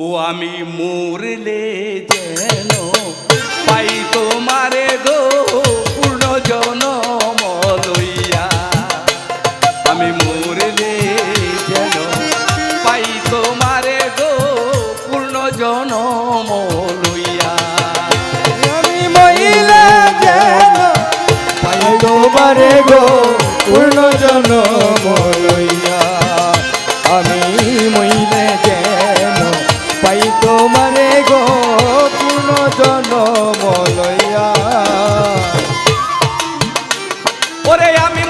ও আমি মরলে যেন পাই তোমারে গো পূর্ণ জনম লইয়া আমি মরলে যেন পাই তোমারে গো পূর্ণ জনম লইয়া আমি মহিলা ওরে আমি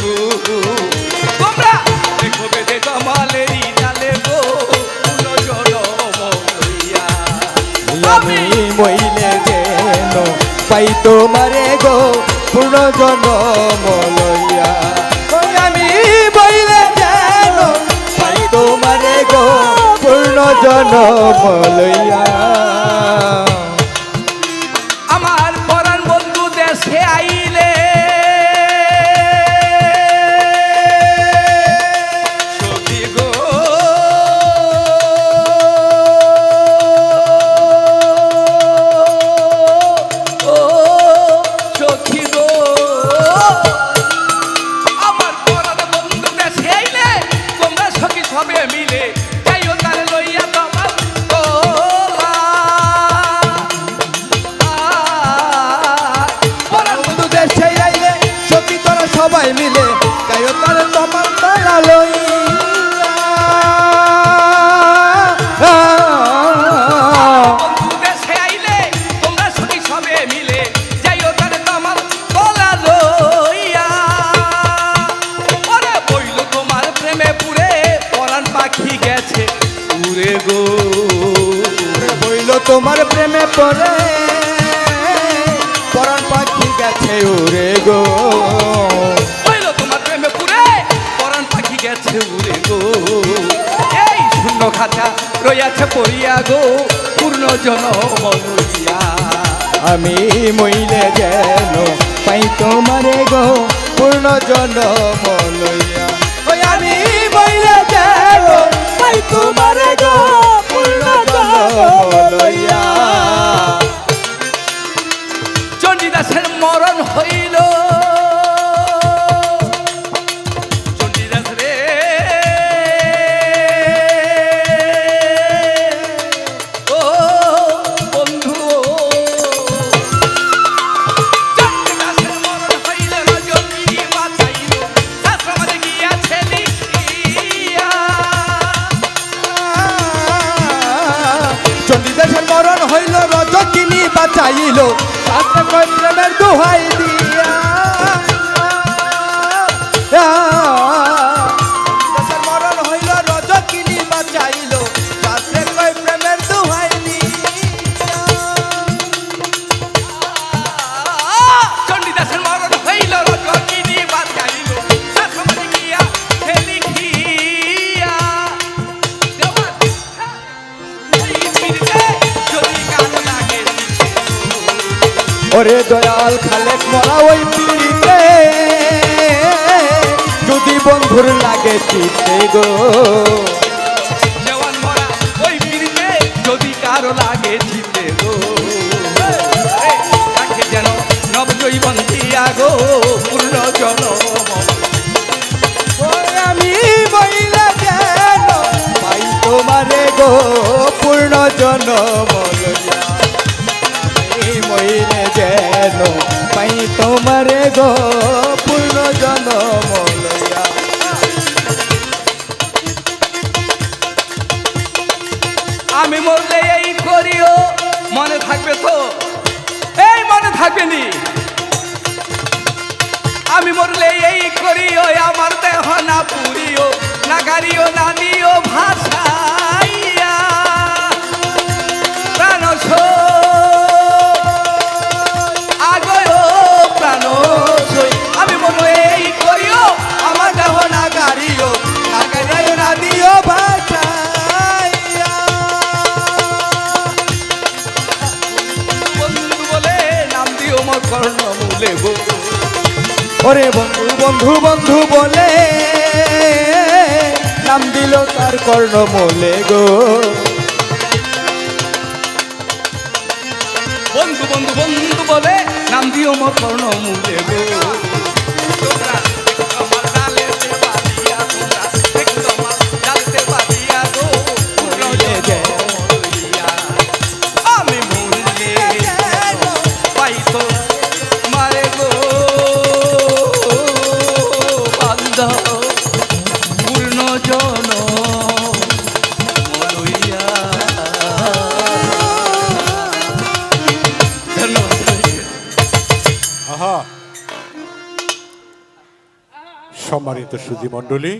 গো। তোমরা? দেখো বেদে কমালেরই ডালে গো। আমি মইলে যেন পাই তোমারে গো পূর্ণ জনম লইয়া আমি মইলে যেন পাই তোমারে গো পূর্ণ জনম লইয়া সবাই মিলে গায়ো তার তোমার তারে তোমার প্রেমে পুরে পরাণ পাখি গেছে উড়ে গো। বইল তোমার প্রেমে পড়ে পরাণ পাখি গেছে উড়ে গো। এই শূন্য খাতা রইয়াছে পড়িয়া গো, পূর্ণ জন মনুরিয়া আমি মইলে যেন পাই তোমারে গো, পূর্ণ জন লইয়া ওরে দয়াল খালেক মরা ওই পিড়িতে। যদি বন্ধুর লাগে চিতে গো। যদি লাগে গো। যেন দিয়া গো পূর্ণ জনম। আমি বইলা পাই তোমারে গো পূর্ণ জনম। তোমারে গো, পূর্ণ জনম আমি মরলে এই করিও, মনে থাকবে তো? এই মনে থাকবে নি। আমি মরলে এই করিও, আমার দেহ না পুরিও। ওরে বন্ধু বন্ধু বন্ধু বলে, নাম দিল তার বলে গো। বন্ধু বন্ধু বন্ধু বলে, নাম দিও মোর কর্ণ সম্মানিত সুজি মণ্ডলী